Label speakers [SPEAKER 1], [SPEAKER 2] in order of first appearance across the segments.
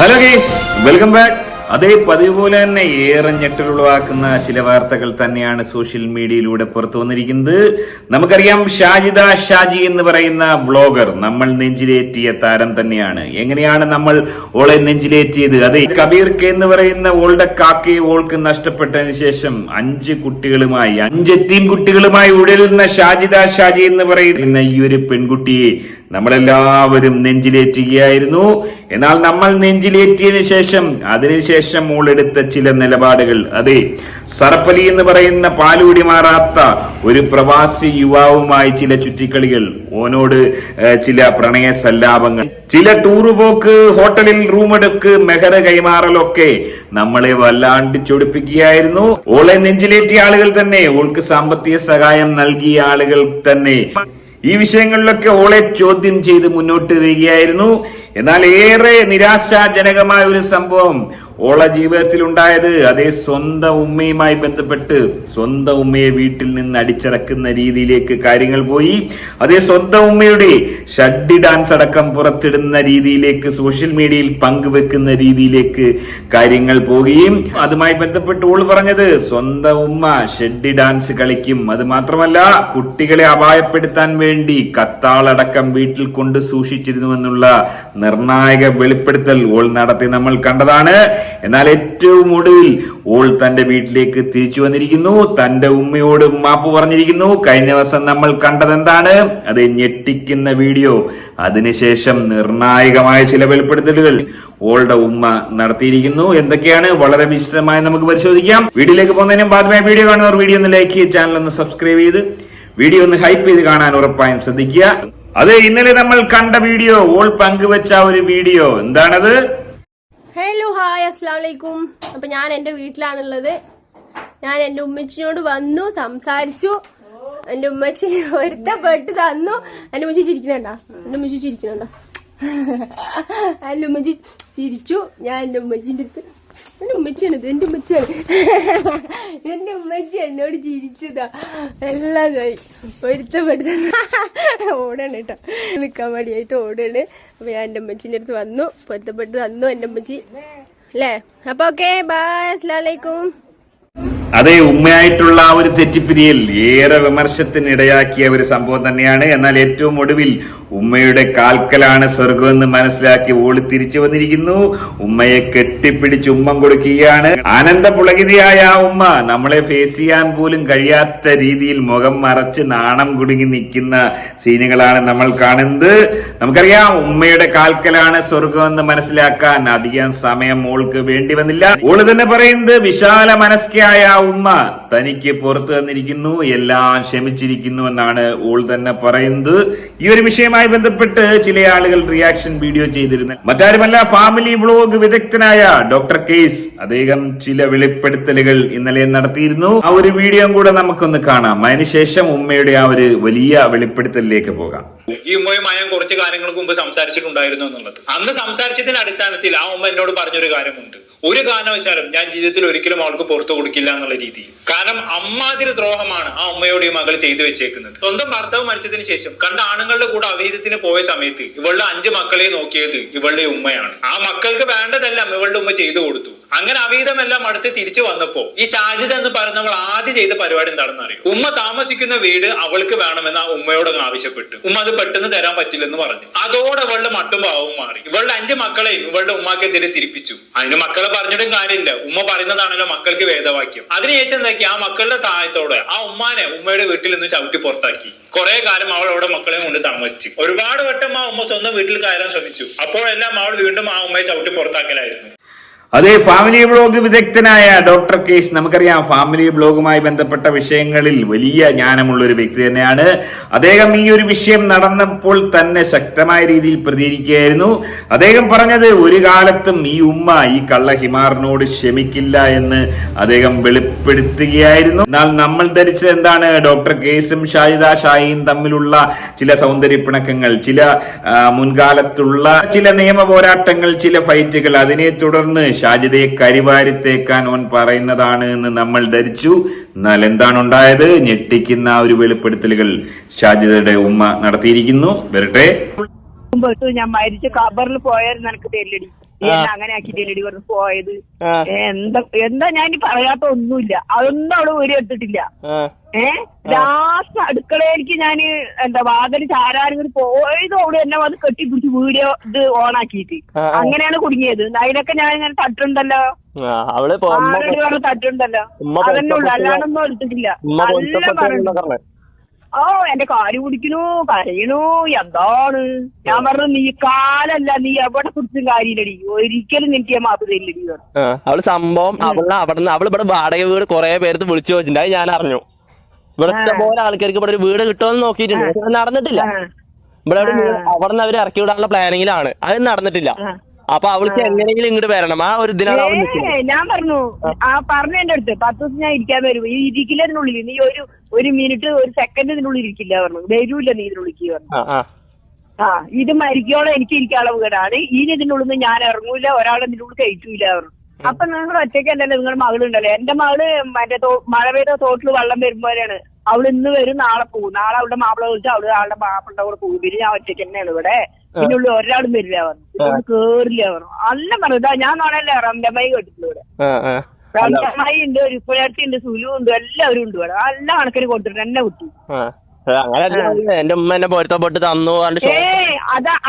[SPEAKER 1] Hello guys welcome back അതേ പതിവ് തന്നെ ഏറെ ഞെട്ടലുളവാക്കുന്ന ചില വാർത്തകൾ തന്നെയാണ് സോഷ്യൽ മീഡിയയിലൂടെ പുറത്തു വന്നിരിക്കുന്നത്. നമുക്കറിയാം ഷാജിദ ഷാജി എന്ന് പറയുന്ന വ്ളോഗർ നമ്മൾ നെഞ്ചിലേറ്റിയ താരം തന്നെയാണ്. എങ്ങനെയാണ് നമ്മൾ ഓളെ നെഞ്ചിലേറ്റിയത്? അതെ കബീർ കെ എന്ന് പറയുന്ന ഓളുടെ കാക്കയെ ഓൾക്ക് നഷ്ടപ്പെട്ടതിന് ശേഷം അഞ്ച് കുട്ടികളുമായി അഞ്ച് തീം കുട്ടികളുമായി ഉഴലുന്ന ഷാജിദ ഷാജി എന്ന് പറയുന്ന ഈ ഒരു പെൺകുട്ടിയെ നമ്മളെല്ലാവരും നെഞ്ചിലേറ്റുകയായിരുന്നു. എന്നാൽ നമ്മൾ നെഞ്ചിലേറ്റിയതിനു ശേഷം അതിനുശേഷം മോളെടുത്ത ചില നിലപാടുകൾ. അതെ സർപ്പലി എന്ന് പറയുന്ന പാലുകുടി മാറാത്ത ഒരു പ്രവാസി യുവാവുമായി ചില ചുറ്റിക്കളികൾ. ഓനോട് ചില പ്രണയ സല്ലാപങ്ങൾ. ചില ടൂറ് പോക്ക് ഹോട്ടലിൽ റൂമെടുക്ക് മെഹർ കൈമാറലൊക്കെ നമ്മളെ വല്ലാണ്ട് ചൊടിപ്പിക്കുകയായിരുന്നു. ഓളെ നെഞ്ചിലേറ്റിയ ആളുകൾ തന്നെ ഓൾക്ക് സാമ്പത്തിക സഹായം നൽകിയ ആളുകൾ തന്നെ. ഈ വിഷയങ്ങളിലൊക്കെ ഓളെ ചോദ്യം ചെയ്ത് മുന്നോട്ട് വരികയായിരുന്നു. എന്നാൽ ഏറെ നിരാശാജനകമായ ഒരു സംഭവം ഓള ജീവിതത്തിൽ ഉണ്ടായത് അതേ സ്വന്തം ഉമ്മയുമായി ബന്ധപ്പെട്ട് സ്വന്തം ഉമ്മയെ വീട്ടിൽ നിന്ന് അടിച്ചിറക്കുന്ന രീതിയിലേക്ക് കാര്യങ്ങൾ പോയി. അതേ സ്വന്തം ഉമ്മയുടെ ഷഡ്ഡി ഡാൻസ് അടക്കം പുറത്തിടുന്ന രീതിയിലേക്ക് സോഷ്യൽ മീഡിയയിൽ പങ്കുവെക്കുന്ന രീതിയിലേക്ക് കാര്യങ്ങൾ പോവുകയും. അതുമായി ബന്ധപ്പെട്ട് ഓൾ പറഞ്ഞത് സ്വന്തം ഉമ്മ ഷെഡ്ഡി ഡാൻസ് കളിക്കും. അത് മാത്രമല്ല കുട്ടികളെ അപായപ്പെടുത്താൻ വേണ്ടി കത്താളടക്കം വീട്ടിൽ കൊണ്ട് സൂക്ഷിച്ചിരുന്നുവെന്നുള്ള നിർണായക വെളിപ്പെടുത്തൽ ഓൾ നടത്തി നമ്മൾ കണ്ടതാണ്. എന്നാൽ ഏറ്റവും ഒടുവിൽ ഓൾ തന്റെ വീട്ടിലേക്ക് തിരിച്ചു വന്നിരിക്കുന്നു. തന്റെ ഉമ്മയോട് മാപ്പ് പറഞ്ഞിരിക്കുന്നു. കഴിഞ്ഞ ദിവസം നമ്മൾ കണ്ടത് എന്താണ്? അത് ഞെട്ടിക്കുന്ന വീഡിയോ. അതിനുശേഷം നിർണായകമായ ചില വെളിപ്പെടുത്തലുകൾ ഓളുടെ ഉമ്മ നടത്തിയിരിക്കുന്നു. എന്തൊക്കെയാണ്? വളരെ വിശദമായി നമുക്ക് പരിശോധിക്കാം. വീഡിയോയിലേക്ക് പോകുന്നതിനും ബാധ്യമായ വീഡിയോ കാണുന്നവർ വീഡിയോ ഒന്ന് ലൈക്ക് ചെയ്ത് ചാനൽ ഒന്ന് സബ്സ്ക്രൈബ് ചെയ്ത് വീഡിയോ ഒന്ന് ഹൈപ്പ് ചെയ്ത് കാണാൻ ഉറപ്പായും ശ്രദ്ധിക്കുക. അതെ ഇന്നലെ നമ്മൾ കണ്ട വീഡിയോ ഓൾ പങ്കുവെച്ച ഒരു വീഡിയോ. എന്താണത്?
[SPEAKER 2] ഹലോ ഹായ് അസ്സാം വലൈക്കും അപ്പൊ ഞാൻ എന്റെ വീട്ടിലാണുള്ളത്. ഞാൻ എന്റെ ഉമ്മച്ചിനോട് വന്നു സംസാരിച്ചു. എന്റെ ഉമ്മച്ചി ഒരുത്തപ്പെട്ട് തന്നു. എന്റെ ഉമ്മച്ചി ചിരിക്കണണ്ട. എന്റെ ഉമ്മച്ചി ചിരിക്കണണ്ട. എന്റെ ഉമ്മച്ചി ചിരിച്ചു. ഞാൻ എന്റെ ഉമ്മച്ചിന്റെ അടുത്ത് എന്റെ ഉമ്മച്ചിയാണ് ഇത് എന്റെ ഉമ്മച്ചിയാണ് എന്റെ ഉമ്മച്ചി എന്നോട് ചിരിച്ചതാ. എല്ലാം ഇതായി പൊരുത്തപ്പെട്ട് ഓടണം കേട്ടോ. നിക്കാൻ മടിയായിട്ട് ഓടാണ്. അപ്പൊ ഞാൻ എന്റെ ഉമ്മച്ചിന്റെ അടുത്ത് വന്നു. പൊരുത്തപ്പെട്ട് തന്നു എന്റെ ഉമ്മച്ചി. അല്ലേ? അപ്പൊ ഓക്കെ ബായ് അസ്സലാമു അലൈക്കും.
[SPEAKER 1] അതെ ഉമ്മയായിട്ടുള്ള ആ ഒരു തെറ്റിപ്പിരിയൽ ഏറെ വിമർശത്തിനിടയാക്കിയ ഒരു സംഭവം തന്നെയാണ്. എന്നാൽ ഏറ്റവും ഒടുവിൽ ഉമ്മയുടെ കാൽക്കലാണ് സ്വർഗമെന്ന് മനസ്സിലാക്കി ഓളി തിരിച്ചു വന്നിരിക്കുന്നു. ഉമ്മയെ കെട്ടിപ്പിടിച്ച് ഉമ്മം കൊടുക്കുകയാണ്. ആനന്ദ പുളകിതയായ ആ ഉമ്മ നമ്മളെ ഫേസ് ചെയ്യാൻ പോലും കഴിയാത്ത രീതിയിൽ മുഖം മറച്ച് നാണം കുടുങ്ങി നിൽക്കുന്ന സീനുകളാണ് നമ്മൾ കാണുന്നത്. നമുക്കറിയാം ഉമ്മയുടെ കാൽക്കലാണ് സ്വർഗമെന്ന് മനസ്സിലാക്കാൻ അധികം സമയം ഓൾക്ക് വേണ്ടി വന്നില്ല. ഓൾ തന്നെ പറയുന്നത് വിശാല മനസ്കയായ ഉമ്മ തനിക്ക് പുറത്തു തന്നിരിക്കുന്നു എല്ലാം ക്ഷമിച്ചിരിക്കുന്നു എന്നാണ് ഓൾ തന്നെ പറയുന്നത്. ഈ ഒരു വിഷയവുമായി ബന്ധപ്പെട്ട് ചില ആളുകൾ റിയാക്ഷൻ വീഡിയോ ചെയ്തിരുന്നു. മറ്റാരുമല്ല ഫാമിലി ബ്ലോഗ് വിദഗ്ധനായ ഡോക്ടർ കേസ് അദ്ദേഹം ചില വെളിപ്പെടുത്തലുകൾ ഇന്നലെ നടത്തിയിരുന്നു. ആ ഒരു വീഡിയോ കൂടെ നമുക്കൊന്ന് കാണാം. അതിനുശേഷം ഉമ്മയുടെ ആ ഒരു വലിയ വെളിപ്പെടുത്തലിലേക്ക് പോകാം.
[SPEAKER 3] ഈ ഉമ്മയുമായി ഞാൻ കുറച്ച് കാര്യങ്ങൾക്ക് മുമ്പ് സംസാരിച്ചിട്ടുണ്ടായിരുന്നു എന്നുള്ളത്. അന്ന് സംസാരിച്ചതിന്റെ അടിസ്ഥാനത്തിൽ ആ ഉമ്മ എന്നോട് പറഞ്ഞൊരു കാര്യമുണ്ട്. ഒരു കാരണവശാലും ഞാൻ ജീവിതത്തിൽ ഒരിക്കലും അവൾക്ക് പുറത്തു കൊടുക്കില്ല എന്നുള്ള രീതിയിൽ. കാരണം അമ്മാതിരി ദ്രോഹമാണ് ആ ഉമ്മയോട് ഈ മകൾ ചെയ്തു വെച്ചേക്കുന്നത്. സ്വന്തം ഭർത്താവ് മരിച്ചതിന് ശേഷം കണ്ട ആണുങ്ങളുടെ കൂടെ അവിഹിതത്തിന് പോയ സമയത്ത് ഇവളുടെ അഞ്ച് മക്കളെ നോക്കിയത് ഇവളുടെ ഉമ്മയാണ്. ആ മക്കൾക്ക് വേണ്ടതെല്ലാം ഇവളുടെ ഉമ്മ ചെയ്തു കൊടുത്തു. അങ്ങനെ അവീതമെല്ലാം അടുത്ത് തിരിച്ചു വന്നപ്പോ ഈ ഷാജിദ് എന്ന് പറയുന്നവൾ ആദ്യം ചെയ്ത പരിപാടി എന്താണെന്ന് അറിയും? ഉമ്മ താമസിക്കുന്ന വീട് അവൾക്ക് വേണമെന്ന് ആ ഉമ്മയോട് ആവശ്യപ്പെട്ടു. ഉമ്മ അത് പെട്ടെന്ന് തരാൻ പറ്റില്ലെന്ന് പറഞ്ഞു. അതോടെ ഇവളുടെ മട്ടും ഭാവവും മാറി. ഇവളുടെ അഞ്ച് മക്കളെയും ഇവളുടെ ഉമ്മാക്കെതിരെ തിരിപ്പിച്ചു. അതിന് മക്കളെ പറഞ്ഞിട്ടും കാര്യമില്ല. ഉമ്മ പറയുന്നതാണല്ലോ മക്കൾക്ക് വേദവാക്യം. അതിനുശേഷം എന്താക്കി? ആ മക്കളുടെ സഹായത്തോടെ ആ ഉമ്മാനെ ഉമ്മയുടെ വീട്ടിൽ നിന്ന് ചവിട്ടി പുറത്താക്കി. കുറെ കാലം അവൾ അവിടെ മക്കളെ കൊണ്ട് താമസിച്ചു. ഒരുപാട് വട്ടം ആ ഉമ്മ സ്വന്തം വീട്ടിൽ കയറാൻ ശ്രമിച്ചു. അപ്പോഴെല്ലാം അവൾ വീണ്ടും ആ ഉമ്മയെ ചവിട്ടി പുറത്താക്കലായിരുന്നു.
[SPEAKER 1] അതെ ഫാമിലി ബ്ലോഗ് വിദഗ്ധനായ ഡോക്ടർ കേസ് നമുക്കറിയാം ഫാമിലി ബ്ലോഗുമായി ബന്ധപ്പെട്ട വിഷയങ്ങളിൽ വലിയ ജ്ഞാനമുള്ള ഒരു വ്യക്തി തന്നെയാണ്. അദ്ദേഹം ഈ ഒരു വിഷയം നടന്നപ്പോൾ തന്നെ ശക്തമായ രീതിയിൽ പ്രതികരിക്കുകയായിരുന്നു. അദ്ദേഹം പറഞ്ഞത് ഒരു കാലത്തും ഈ ഉമ്മ ഈ കള്ള ഹിമാറിനോട് ക്ഷമിക്കില്ല എന്ന് അദ്ദേഹം വെളിപ്പെടുത്തുകയായിരുന്നു. എന്നാൽ നമ്മൾ ധരിച്ചത് എന്താണ്? ഡോക്ടർ കേസും ഷാഹിദ ഷാഹിയും തമ്മിലുള്ള ചില സൗന്ദര്യ പിണക്കങ്ങൾ ചില മുൻകാലത്തുള്ള ചില നിയമ പോരാട്ടങ്ങൾ ചില ഫൈറ്റുകൾ അതിനെ തുടർന്ന് ഷാജിദയെ കരിവാരിത്തേക്കാൻ ഓൻ പറയുന്നതാണ് എന്ന് നമ്മൾ ധരിച്ചു. എന്നാൽ എന്താണ് ഉണ്ടായത്? ഞെട്ടിക്കുന്ന ഒരു വെളിപ്പെടുത്തലുകൾ ഷാജിദയുടെ ഉമ്മ നടത്തിയിരിക്കുന്നു. വരട്ടെ.
[SPEAKER 4] ഞാൻ മരിച്ച ഖബറിൽ പോയാൽ നിനക്ക് എന്നെ അങ്ങനെ ആക്കിയിട്ടില്ലടി പറഞ്ഞു പോയത്. എന്താ എന്താ ഞാൻ പറയാത്ത ഒന്നുമില്ല. അതൊന്നും അവൾ ഊരി എടുത്തിട്ടില്ല. ഏ? ലാസ്റ്റ് അടുക്കളയിലേക്ക് ഞാൻ എന്താ വാതിൽ ചാരാനും പോയത് അവിടെ എന്നെ വന്ന് കെട്ടിപ്പിടിച്ച് വീഡിയോ ഇത് ഓണാക്കിയിട്ട്.
[SPEAKER 5] ആ, ആ.
[SPEAKER 4] അങ്ങനെയാണ് കുടുങ്ങിയത്. അതിനൊക്കെ ഞാൻ ഇങ്ങനെ തട്ടുണ്ടല്ലോ? തട്ടുണ്ടല്ലോ അതന്നെ ഉള്ളു. അല്ലാണ്ടൊന്നും എടുത്തിട്ടില്ല. നല്ല പറഞ്ഞെ. ഓ എന്റെ കാൽ കുടിക്കണു കരയണു എന്താണ്? ഞാൻ പറഞ്ഞു നീ കാലല്ല നീ എവിടെ കുറിച്ചും കാര്യമില്ലടി. ഒരിക്കലും നിനക്ക് ഞാൻ മാപ്പ് തരില്ലടി
[SPEAKER 5] അവൾ സംഭവം അവളെ അവിടെ അവൾ ഇവിടെ വാടക വീട് കൊറേ പേരത്ത് വിളിച്ചു ചോദിച്ചിട്ടുണ്ട്. അത് ഞാൻ അറിഞ്ഞു. ഇവിടെ ഇഷ്ടംപോലെ ആൾക്കാർക്ക് ഇവിടെ ഒരു വീട് കിട്ടുമെന്ന് നോക്കിയിട്ടുണ്ട്. നടന്നിട്ടില്ല. ഇവിടെ അവിടെ വീട് അവിടെ നിന്ന് അവർ ഇറക്കി വിടാനുള്ള പ്ലാനിങ്ങിലാണ് അത് നടന്നിട്ടില്ല. അപ്പൊ അവൾക്ക് എങ്ങനെയെങ്കിലും ഇങ്ങോട്ട് വരണം. ആ ഒരു ഇതിനാണ് അവൾ നിൽക്കുന്നത്.
[SPEAKER 4] ഏ ഞാൻ പറഞ്ഞു ആ പറഞ്ഞു എന്റെ അടുത്ത് പത്ത് ദിവസം ഞാൻ ഇരിക്കാൻ വരും. ഈ ഇരിക്കില്ല ഇതിനുള്ളിൽ നീ ഒരു ഒരു മിനിറ്റ് ഒരു സെക്കൻഡ് ഇതിനുള്ളിൽ ഇരിക്കില്ല പറഞ്ഞു. വരൂല്ല നീ ഇതിനുള്ളിക്ക് പറഞ്ഞു.
[SPEAKER 5] ആ ആ.
[SPEAKER 4] ആ ഇത് മരിക്കോളം എനിക്ക് ഇരിക്കാനുള്ള വീടാണ് ഇനി ഇതിനുള്ളിൽ നിന്ന് ഞാൻ ഇറങ്ങൂല. ഒരാളെ ഇതിനുള്ളിൽ കഴിക്കൂല പറഞ്ഞു. അപ്പൊ നിങ്ങൾ ഒറ്റയ്ക്കല്ലല്ലോ നിങ്ങളുടെ മകളുണ്ടല്ലോ. എന്റെ മകൾ മറ്റേ തോ- മഴ പെയ്ത തോട്ടിൽ വെള്ളം വരുമ്പോഴാണ് അവൾ ഇന്ന് വരും നാളെ പോകും. നാളെ അവളുടെ മാപ്പിള വിളിച്ച് അവൾ ആളുടെ മാപ്പിളുടെ കൂടെ പോകും. പിന്നെ ഞാൻ ഒറ്റയ്ക്ക് തന്നെയാണ് ഇവിടെ. പിന്നെ ഉള്ളു ഒരാളും വരില്ല പറഞ്ഞു. കേറില്ല പറഞ്ഞു. അല്ല പറഞ്ഞു ഇതാ ഞാൻ നോണല്ലേ റംഡമായി കേട്ടിട്ടുള്ളൂ ഇവിടെ. റംഡമായി ഉണ്ട് പുലർത്തി ഉണ്ട് സുലു ഉണ്ട് എല്ലാവരും ഉണ്ട് ഇവിടെ. നല്ല കണക്കിന് കൊടുത്തിട്ട് എന്നെ കുട്ടി
[SPEAKER 5] ആ. അങ്ങനെ. എന്റെ ഉമ്മ എന്നെ പൊരുത്തപ്പെട്ട് തന്നു
[SPEAKER 4] അത്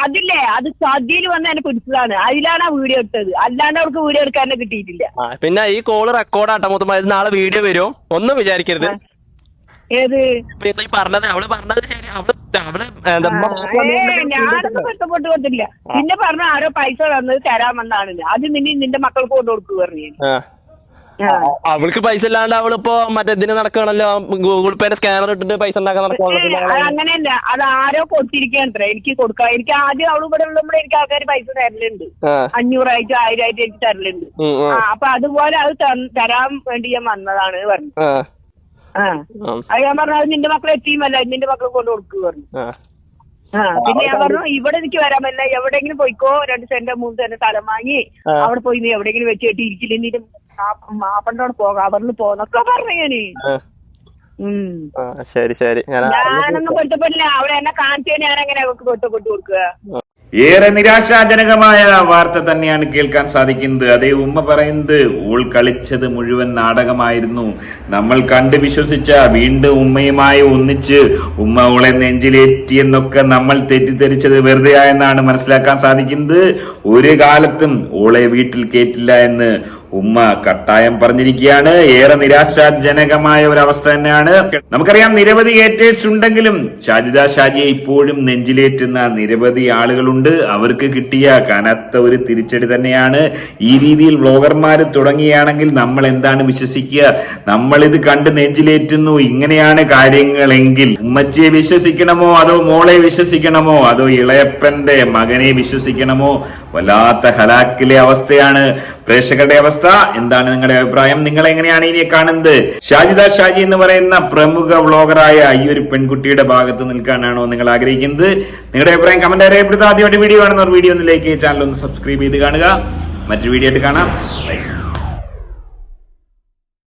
[SPEAKER 4] അതില്ലേ? അത് ചതിയിൽ വന്ന് എന്നെ പിടിച്ചതാണ്. അതിലാണ് ആ വീഡിയോ ഇട്ടത് അല്ലാണ്ട് അവർക്ക് വീഡിയോ എടുക്കാൻ കിട്ടിയിട്ടില്ല.
[SPEAKER 5] പിന്നെ ഈ കോൾ റെക്കോർഡാട്ടോ ആട്ടം മൊത്തം നാളെ വീഡിയോ വരും. ഒന്നും വിചാരിക്കരുത്.
[SPEAKER 4] ഏത്?
[SPEAKER 5] പറഞ്ഞത് അവൾ പറഞ്ഞത് ശരി. അവൾ
[SPEAKER 4] ഞാനൊന്നും കഷ്ടപ്പെട്ട് കൊടുത്തില്ല പിന്നെ പറഞ്ഞ ആരോ പൈസ തന്നത് തരാമെന്നാണ് അത് നിന്നെ നിന്റെ മക്കൾക്ക് കൊണ്ടു കൊടുക്കുക പറഞ്ഞു.
[SPEAKER 5] അവൾക്ക് പൈസ ഇല്ലാണ്ട് അവളിപ്പോ മറ്റേ ഇതിന് നടക്കണല്ലോ ഗൂഗിൾ പേയുടെ സ്കാനർ ഇട്ടിട്ട് പൈസ ഉണ്ടാക്കാൻ നടക്കണല്ലോ
[SPEAKER 4] അങ്ങനെയല്ല. അത് ആരോ കൊടുത്തിരിക്കണത്ര എനിക്ക് കൊടുക്കാം എനിക്ക് ആദ്യം അവൾ ഇവിടെ ഉള്ളപ്പോൾ എനിക്ക് ആൾക്കാർ പൈസ തരലുണ്ട്.
[SPEAKER 5] അഞ്ഞൂറായിട്ട്
[SPEAKER 4] അഞ്ഞൂറായിട്ട് ആയിരമായിട്ട് എനിക്ക് തരലുണ്ട്. അപ്പൊ അതുപോലെ അത് തരാൻ വേണ്ടി ഞാൻ വന്നതാണ് പറഞ്ഞു. അത് ഞാൻ പറഞ്ഞു അത് നിന്റെ മക്കളെ എത്തിയുമല്ല നിന്റെ മക്കളെ കൊണ്ട് കൊടുക്കുക പറഞ്ഞു.
[SPEAKER 5] ആ.
[SPEAKER 4] പിന്നെ ഞാൻ പറഞ്ഞു ഇവിടെ എനിക്ക് വരാൻ പറ്റില്ല എവിടെയെങ്കിലും പോയിക്കോ രണ്ട് സെന്റ് മൂന്ന് സെന്റ് സ്ഥലം വാങ്ങി അവിടെ പോയി നീ എവിടെങ്കിലും വെച്ച് കെട്ടി ഇരിക്കില്ല നീ മാപ്പണ്ടോട് പോകാം അവരിൽ പോന്നൊക്കെ പറഞ്ഞു
[SPEAKER 5] ഞാൻ. ശരി ശരി.
[SPEAKER 4] ഞാനൊന്നും പൊരുത്തപ്പെടില്ല അവിടെ എന്നെ കാണിച്ചു ഞാൻ എങ്ങനെ അവർക്ക് പൊരുത്തപ്പെട്ടു കൊടുക്കുക?
[SPEAKER 1] ഏറെ നിരാശാജനകമായ വാർത്ത തന്നെയാണ് കേൾക്കാൻ സാധിക്കുന്നത്. അതേ ഉമ്മ പറയുന്നത് ഓൾ കളിച്ചത് മുഴുവൻ നാടകമായിരുന്നു. നമ്മൾ കണ്ട് വിശ്വസിച്ച വീണ്ടും ഉമ്മയുമായി ഒന്നിച്ച് ഉമ്മ ഓളെ നെഞ്ചിലേറ്റിയെന്നൊക്കെ നമ്മൾ തെറ്റിദ്ധരിച്ചത് വെറുതെ ആയെന്നാണ് മനസ്സിലാക്കാൻ സാധിക്കുന്നത്. ഒരു കാലത്തും ഓളെ വീട്ടിൽ കേട്ടില്ല എന്ന് ഉമ്മ കട്ടായം പറഞ്ഞിരിക്കുകയാണ്. ഏറെ നിരാശാജനകമായ ഒരു അവസ്ഥ തന്നെയാണ്. നമുക്കറിയാം നിരവധി ഏറ്റേഴ്സ് ഉണ്ടെങ്കിലും ഷാജിദ ഷാജിയെ ഇപ്പോഴും നെഞ്ചിലേറ്റുന്ന നിരവധി ആളുകളുണ്ട്. അവർക്ക് കിട്ടിയ കനത്ത ഒരു തിരിച്ചടി തന്നെയാണ്. ഈ രീതിയിൽ വ്ളോഗർമാർ തുടങ്ങിയാണെങ്കിൽ നമ്മൾ എന്താണ് വിശ്വസിക്കുക? നമ്മൾ ഇത് കണ്ട് നെഞ്ചിലേറ്റുന്നു. ഇങ്ങനെയാണ് കാര്യങ്ങളെങ്കിൽ ഉമ്മച്ചിയെ വിശ്വസിക്കണമോ? അതോ മോളെ വിശ്വസിക്കണമോ? അതോ ഇളയപ്പന്റെ മകനെ വിശ്വസിക്കണമോ? വല്ലാത്ത ഹലാക്കിലെ അവസ്ഥയാണ്. പ്രേക്ഷകരുടെ അവസ്ഥ എന്താണ് നിങ്ങളുടെ അഭിപ്രായം? നിങ്ങൾ എങ്ങനെയാണ് ഇനി കാണുന്നത്? ഷാജിദ ഷാജി എന്ന് പറയുന്ന പ്രമുഖ വ്ളോഗറായ ഈ ഒരു പെൺകുട്ടിയുടെ ഭാഗത്ത് നിൽക്കാനാണോ നിങ്ങൾ ആഗ്രഹിക്കുന്നത്? നിങ്ങളുടെ അഭിപ്രായം കമന്റ് അറിയപ്പെടുത്ത ആദ്യമായിട്ട് വീഡിയോ കാണുന്നവർ വീഡിയോ ഒന്ന് ഒന്നിലേക്ക് ചാനൽ ഒന്ന് സബ്സ്ക്രൈബ് ചെയ്ത് കാണുക. മറ്റൊരു വീഡിയോ ആയിട്ട് കാണാം.